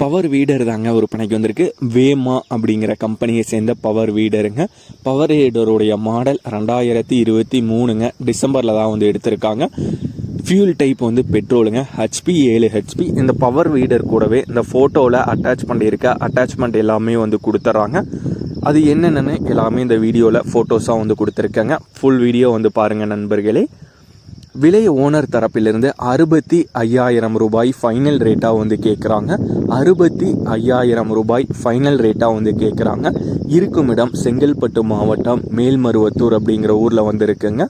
Power வீடர் தாங்க விற்பனைக்கு வந்திருக்கு. வேமா அப்படிங்கிற கம்பெனியை சேர்ந்த பவர் வீடருங்க பவர் வீடருடைய மாடல் ரெண்டாயிரத்தி இருபத்தி மூணுங்க டிசம்பரில் தான் வந்து எடுத்திருக்காங்க. ஃபியூல் டைப் வந்து பெட்ரோலுங்க ஹெச்பி ஏழு ஹெச்பி இந்த பவர் வீடர் கூடவே இந்த ஃபோட்டோவில் அட்டாச் பண்ணியிருக்க அட்டாச்மெண்ட் எல்லாமே வந்து கொடுத்துட்றாங்க அது என்னென்னு எல்லாமே இந்த வீடியோவில் ஃபோட்டோஸாக வந்து கொடுத்துருக்கேங்க. ஃபுல் வீடியோ வந்து பாருங்கள் நண்பர்களே. விலை ஓனர் தரப்பிலிருந்து அறுபத்தி ஐயாயிரம் ரூபாய் ஃபைனல் ரேட்டாக வந்து கேட்குறாங்க அறுபத்தி ஐயாயிரம் ரூபாய் ஃபைனல் ரேட்டாக வந்து கேட்குறாங்க இருக்கும் இடம் செங்கல்பட்டு மாவட்டம் மேல்மருவத்தூர் அப்படிங்கிற ஊரில் வந்து இருக்குங்க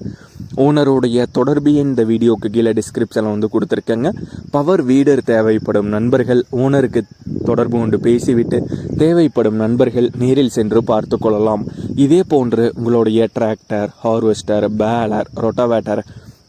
ஓனருடைய தொடர்பு இந்த வீடியோக்கு கீழே டிஸ்கிரிப்ஷனில் வந்து கொடுத்துருக்கேங்க. பவர் வீடர் தேவைப்படும் நண்பர்கள் ஓனருக்கு தொடர்பு கொண்டு பேசிவிட்டு தேவைப்படும் நண்பர்கள் நேரில் சென்று பார்த்து கொள்ளலாம். இதே போன்று உங்களுடைய டிராக்டர் ஹார்வெஸ்டர் பேலர் ரொட்டாவேட்டர்